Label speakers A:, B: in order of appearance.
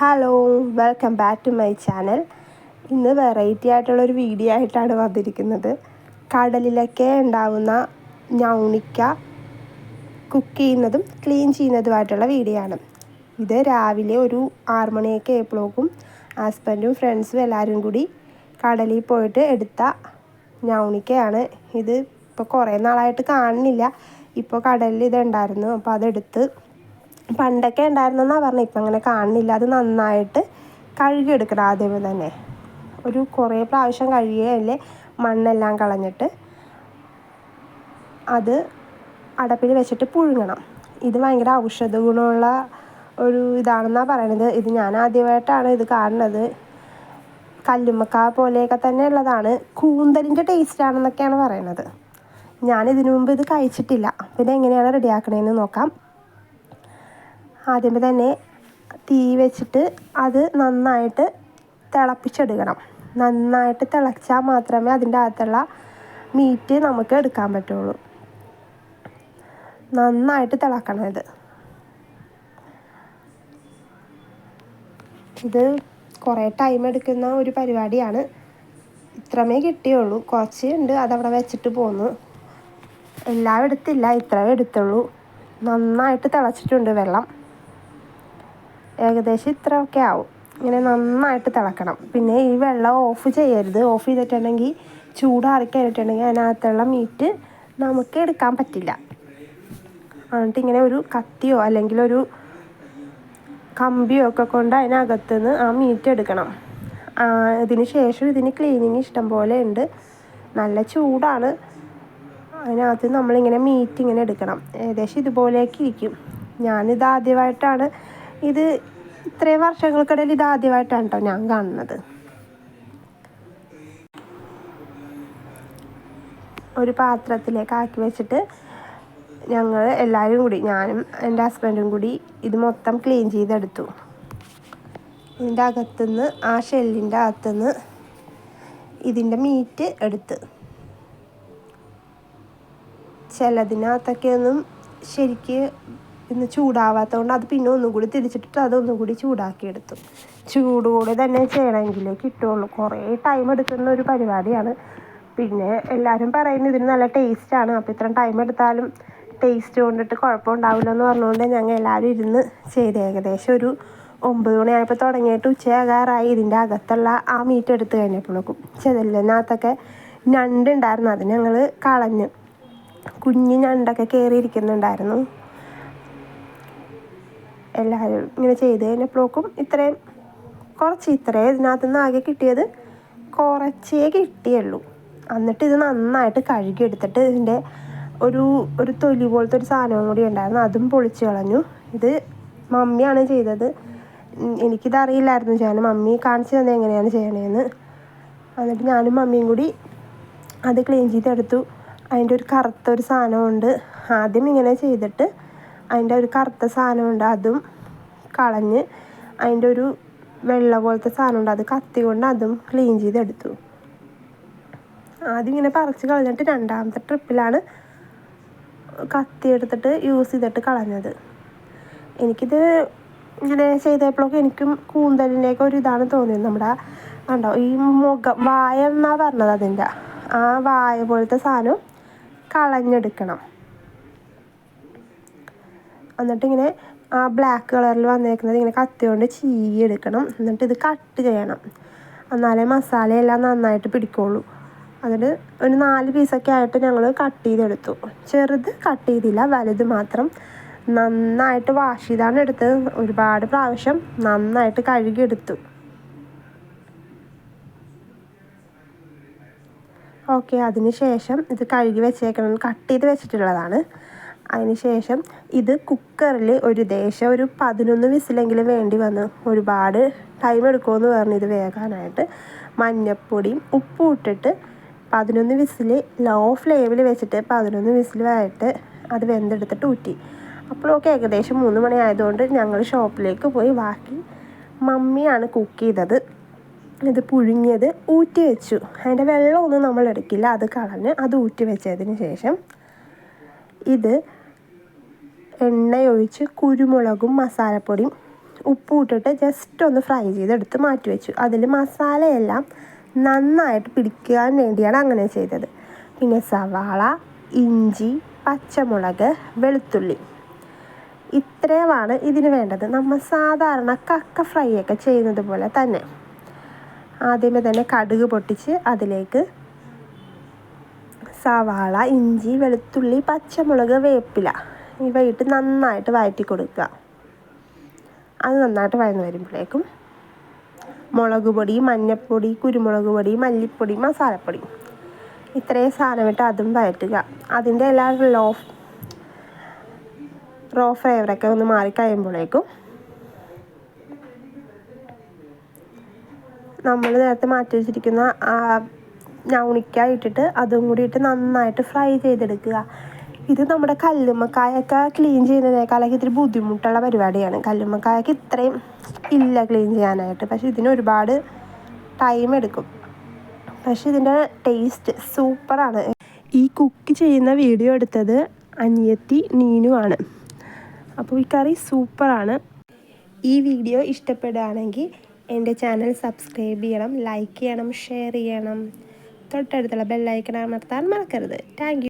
A: Hello welcome back to my channel ഇന്ന് variety ആയിട്ടുള്ളൊരു video ആയിട്ടാണ് വന്നിരിക്കുന്നത്. കടലിലൊക്കെ ഉണ്ടാവുന്ന ഞൗണിക്ക കുക്ക് ചെയ്യുന്നതും ക്ലീൻ ചെയ്യുന്നതുമായിട്ടുള്ള വീഡിയോ ആണ്. ഇത് രാവിലെ ഒരു ആറു മണിയൊക്കെ ആയപ്പോഴേക്കും ഹസ്ബൻഡും ഫ്രണ്ട്സും എല്ലാവരും കൂടി കടലിൽ പോയിട്ട് എടുത്ത ഞൗണിക്കയാണ്. ഇത് ഇപ്പോൾ കുറേ നാളായിട്ട് കാണുന്നില്ല. ഇപ്പോൾ കടലിൽ ഇതുണ്ടായിരുന്നു. അപ്പോൾ അതെടുത്ത് പണ്ടൊക്കെ ഉണ്ടായിരുന്നെന്നാണ് പറഞ്ഞത് ഇപ്പം അങ്ങനെ കാണുന്നില്ല. അത് നന്നായിട്ട് കഴുകിയെടുക്കണം ആദ്യമേ തന്നെ. ഒരു കുറേ പ്രാവശ്യം കഴുകിയല്ലേ മണ്ണെല്ലാം കളഞ്ഞിട്ട് അത് അടപ്പിൽ വെച്ചിട്ട് പുഴുങ്ങണം. ഇത് ഭയങ്കര ഔഷധ ഗുണമുള്ള ഒരു ഇതാണെന്നാണ് പറയണത്. ഇത് ഞാൻ ആദ്യമായിട്ടാണ് ഇത് കാണുന്നത്. കല്ലുമ്മക്ക പോലെയൊക്കെ തന്നെ ഉള്ളതാണ്. കൂന്തലിന്റെ ടേസ്റ്റ് ആണെന്നൊക്കെയാണ് പറയണത്. ഞാൻ ഇതിനു മുമ്പ് ഇത് കഴിച്ചിട്ടില്ല. പിന്നെ എങ്ങനെയാണ് റെഡിയാക്കണേന്ന് നോക്കാം. ആദ്യമേ തന്നെ തീ വെച്ചിട്ട് അത് നന്നായിട്ട് തിളപ്പിച്ചെടുക്കണം. നന്നായിട്ട് തിളച്ചാൽ മാത്രമേ അതിന്റെ അകത്തുള്ള മീറ്റ് നമുക്ക് എടുക്കാൻ പറ്റുള്ളൂ. നന്നായിട്ട് തിളക്കണം ഇത്. ഇത് കുറേ ടൈം എടുക്കുന്ന ഒരു പരിപാടിയാണ്. ഇത്രമേ കിട്ടിയുള്ളൂ. കുറച്ച് ഉണ്ട്. അതവിടെ വെച്ചിട്ട് പോന്നു. എല്ലാം എടുത്തില്ല. ഇത്രയേ എടുത്തുള്ളൂ. നന്നായിട്ട് തിളച്ചിട്ടുണ്ട് വെള്ളം. ഏകദേശം ഇത്രയൊക്കെ ആവും. ഇങ്ങനെ നന്നായിട്ട് തിളക്കണം. പിന്നെ ഈ വെള്ളം ഓഫ് ചെയ്യരുത്. ഓഫ് ചെയ്തിട്ടുണ്ടെങ്കിൽ ചൂടാറിക്കഴിഞ്ഞിട്ടുണ്ടെങ്കിൽ അതിനകത്തുള്ള മീറ്റ് നമുക്ക് എടുക്കാൻ പറ്റില്ല. എന്നിട്ട് ഇങ്ങനെ ഒരു കത്തിയോ അല്ലെങ്കിൽ ഒരു കമ്പിയോ ഒക്കെ കൊണ്ട് അതിനകത്ത് നിന്ന് ആ മീറ്റ് എടുക്കണം. ഇതിന് ശേഷം ഇതിന് ക്ലീനിങ് ഇഷ്ടം പോലെ ഉണ്ട്. നല്ല ചൂടാണ്. അതിനകത്ത് നമ്മളിങ്ങനെ മീറ്റ് ഇങ്ങനെ എടുക്കണം. ഏകദേശം ഇതുപോലെയൊക്കെ ഇരിക്കും. ഞാനിത് ആദ്യമായിട്ടാണ് ഇത് ഇത്രയും വർഷങ്ങൾക്കിടയിൽ ഇത് ആദ്യമായിട്ടാണ് കേട്ടോ ഞാൻ കാണുന്നത്. ഒരു പാത്രത്തിലേക്ക് ആക്കി വെച്ചിട്ട് ഞങ്ങൾ എല്ലാവരും കൂടി ഞാനും എന്റെ ഹസ്ബൻഡും കൂടി ഇത് മൊത്തം ക്ലീൻ ചെയ്തെടുത്തു. ഇതിന്റെ അകത്തുനിന്ന് ആ ഷെല്ലിന്റെ അകത്തുനിന്ന് ഇതിന്റെ മീറ്റ് എടുത്ത്. ചിലതിനകത്തൊക്കെ ഒന്നും ശരിക്ക് ഇന്ന് ചൂടാവാത്തതുകൊണ്ട് അത് പിന്നെ ഒന്നും കൂടി തിരിച്ചിട്ടിട്ട് അതൊന്നും കൂടി ചൂടാക്കിയെടുത്തു. ചൂടോടെ തന്നെ ചെയ്യണമെങ്കിൽ കിട്ടുള്ളൂ കുറേ ടൈം എടുക്കുന്ന ഒരു പരിപാടിയാണ്. പിന്നെ എല്ലാവരും പറയുന്നത് ഇതിന് നല്ല ടേസ്റ്റാണ് അപ്പോൾ ഇത്രയും ടൈം എടുത്താലും ടേസ്റ്റ് കൊണ്ടിട്ട് കുഴപ്പമുണ്ടാവില്ല എന്ന് പറഞ്ഞുകൊണ്ട് ഞങ്ങൾ എല്ലാവരും ഇരുന്ന് ചെയ്ത് ഏകദേശം ഒരു ഒമ്പത് മണിയായപ്പോൾ തുടങ്ങിയിട്ട് ഉച്ചയാകാറായി. ഇതിന്റെ അകത്തുള്ള ആ മീറ്റ് എടുത്ത് കഴിഞ്ഞപ്പോഴേക്കും ചെതലിനകത്തൊക്കെ ഞണ്ടുണ്ടായിരുന്നു അത് ഞങ്ങൾ കളഞ്ഞ് കുഞ്ഞ് ഞണ്ടൊക്കെ കയറിയിരിക്കുന്നുണ്ടായിരുന്നു എല്ലാവരും ഇങ്ങനെ ചെയ്ത് കഴിഞ്ഞപ്പോഴേക്കും ഇത്രയും കുറച്ച് ഇത്രയും ഇതിനകത്ത് നിന്ന് ആകെ കിട്ടിയത് കുറച്ചേ കിട്ടിയുള്ളൂ. എന്നിട്ട് ഇത് നന്നായിട്ട് കഴുകിയെടുത്തിട്ട് ഇതിന്റെ ഒരു ഒരു തൊലി പോലത്തെ ഒരു സാധനവും കൂടി ഉണ്ടായിരുന്നു. അതും പൊളിച്ച് കളഞ്ഞു. ഇത് മമ്മിയാണ് ചെയ്തത്. എനിക്കിത് അറിയില്ലായിരുന്നു. ഞാൻ മമ്മി കാണിച്ചു തന്നെ എങ്ങനെയാണ് ചെയ്യണതെന്ന് എന്നിട്ട് ഞാനും മമ്മിയും കൂടി അത് ക്ലീൻ ചെയ്തെടുത്തു. അതിന്റെ ഒരു കറുത്ത ഒരു സാധനമുണ്ട് ആദ്യം ഇങ്ങനെ ചെയ്തിട്ട് അതിന്റെ ഒരു കറുത്ത സാധനമുണ്ട്. അതും കളഞ്ഞ് അതിന്റെ ഒരു വെള്ള പോലത്തെ സാധനമുണ്ട്. അത് കത്തി കൊണ്ട് അതും ക്ലീൻ ചെയ്തെടുത്തു. ആദ്യം ഇങ്ങനെ പറിച്ച് കളഞ്ഞിട്ട് രണ്ടാമത്തെ ട്രിപ്പിലാണ് കത്തി എടുത്തിട്ട് യൂസ് ചെയ്തിട്ട് കളഞ്ഞത്. എനിക്കിത് ഇങ്ങനെ ചെയ്തപ്പോഴൊക്കെ എനിക്കും കൂന്തലിന്റെയൊക്കെ ഒരു ഇതാണ് തോന്നിയത്. നമ്മുടെ കണ്ടോ ഈ മുഖം വായ എന്നാണ് പറഞ്ഞത് അതിന്റെ? ആ വായ പോലത്തെ സാധനം കളഞ്ഞെടുക്കണം. എന്നിട്ടിങ്ങനെ ആ ബ്ലാക്ക് കളറിൽ വന്നേക്കുന്നത് ഇങ്ങനെ കത്തി കൊണ്ട് ചീയെടുക്കണം എന്നിട്ട് ഇത് കട്ട് ചെയ്യണം. എന്നാലേ മസാലയെല്ലാം നന്നായിട്ട് പിടിക്കുള്ളൂ. അതിൽ ഒരു നാല് പീസൊക്കെ ആയിട്ട് ഞങ്ങൾ കട്ട് ചെയ്തെടുത്തു. ചെറുത് കട്ട് ചെയ്തില്ല വലുത് മാത്രം. നന്നായിട്ട് വാഷ് ചെയ്താണ് എടുത്തത്. ഒരുപാട് പ്രാവശ്യം നന്നായിട്ട് കഴുകിയെടുത്തു. ഓക്കെ അതിന് ശേഷം ഇത് കഴുകി വെച്ചേക്കണം. കട്ട് ചെയ്ത് വെച്ചിട്ടുള്ളതാണ്. അതിന് ശേഷം ഇത് കുക്കറിൽ ഒരു ദേശം ഒരു പതിനൊന്ന് വിസിലെങ്കിലും വേണ്ടി വന്നു ഒരുപാട് ടൈം എടുക്കുമെന്ന് പറഞ്ഞു ഇത് വേകാനായിട്ട് മഞ്ഞൾപ്പൊടിയും ഉപ്പും ഇട്ടിട്ട് പതിനൊന്ന് വിസിൽ ലോ ഫ്ലെയിമിൽ വെച്ചിട്ട് പതിനൊന്ന് വിസിലായിട്ട് അത് വെന്തെടുത്തിട്ട് ഊറ്റി. അപ്പോഴൊക്കെ ഏകദേശം മൂന്ന് മണി ആയതുകൊണ്ട് ഞങ്ങൾ ഷോപ്പിലേക്ക് പോയി ബാക്കി മമ്മിയാണ് കുക്ക് ചെയ്തത്. ഇത് പുഴുങ്ങിയത് ഊറ്റി വെച്ചു. അതിന്റെ വെള്ളമൊന്നും നമ്മൾ എടുക്കില്ല അത് കളഞ്ഞ് അത് ഊറ്റി വെച്ചതിന് ശേഷം ഇത് എണ്ണയൊഴിച്ച് കുരുമുളകും മസാലപ്പൊടിയും ഉപ്പ് ഇട്ടിട്ട് ജസ്റ്റ് ഒന്ന് ഫ്രൈ ചെയ്തെടുത്ത് മാറ്റി വെച്ചു അതിൽ മസാലയെല്ലാം നന്നായിട്ട് പിടിക്കാൻ വേണ്ടിയാണ് അങ്ങനെ ചെയ്തത്. പിന്നെ സവാള ഇഞ്ചി പച്ചമുളക് വെളുത്തുള്ളി. ഇത്രയുമാണ് ഇതിന് വേണ്ടത്. നമ്മൾ സാധാരണ കക്ക ഫ്രൈ ഒക്കെ ചെയ്യുന്നത് പോലെ തന്നെ. ആദ്യമേ തന്നെ കടുക് പൊട്ടിച്ച് അതിലേക്ക് സവാള ഇഞ്ചി വെളുത്തുള്ളി പച്ചമുളക് വേപ്പില ഇവയിട്ട് നന്നായിട്ട് വഴറ്റി കൊടുക്കുക. അത് നന്നായിട്ട് വഴന്ന് വരുമ്പോഴേക്കും മുളക് പൊടി മഞ്ഞൾപ്പൊടി കുരുമുളക് പൊടി മല്ലിപ്പൊടി മസാലപ്പൊടി ഇത്രയും സാധനം ഇട്ട് അതും വഴറ്റുക. അതിന്റെ എല്ലാ ലോ റോ ഫ്ലേവറൊക്കെ ഒന്ന് മാറി കഴിയുമ്പോഴേക്കും നമ്മൾ നേരത്തെ മാറ്റി വെച്ചിരിക്കുന്ന ഞാൻ ഇട്ടിട്ട് അതും കൂടി ഇട്ട് നന്നായിട്ട് ഫ്രൈ ചെയ്തെടുക്കുക. ഇത് നമ്മുടെ കല്ലുമ്മക്കായൊക്കെ ക്ലീൻ ചെയ്യുന്നതിനേക്കാളൊക്കെ ഇത്തിരി ബുദ്ധിമുട്ടുള്ള പരിപാടിയാണ്. കല്ലുമ്മക്കായൊക്കെ ഇത്രയും ഇല്ല ക്ലീൻ ചെയ്യാനായിട്ട്. പക്ഷേ ഇതിന് ഒരുപാട് ടൈം എടുക്കും. പക്ഷേ ഇതിന്റെ ടേസ്റ്റ് സൂപ്പറാണ് ഈ കുക്ക് ചെയ്യുന്ന വീഡിയോ എടുത്തത് അനിയത്തി ആണ്. അപ്പോൾ ഈ കറി സൂപ്പറാണ് ഈ വീഡിയോ ഇഷ്ടപ്പെടുകയാണെങ്കിൽ എന്റെ ചാനൽ സബ്സ്ക്രൈബ് ചെയ്യണം ലൈക്ക് ചെയ്യണം ഷെയർ ചെയ്യണം. തൊട്ടടുത്തുള്ള ബെല്ലൈക്കൺ അമർത്താൻ മറക്കരുത്. താങ്ക്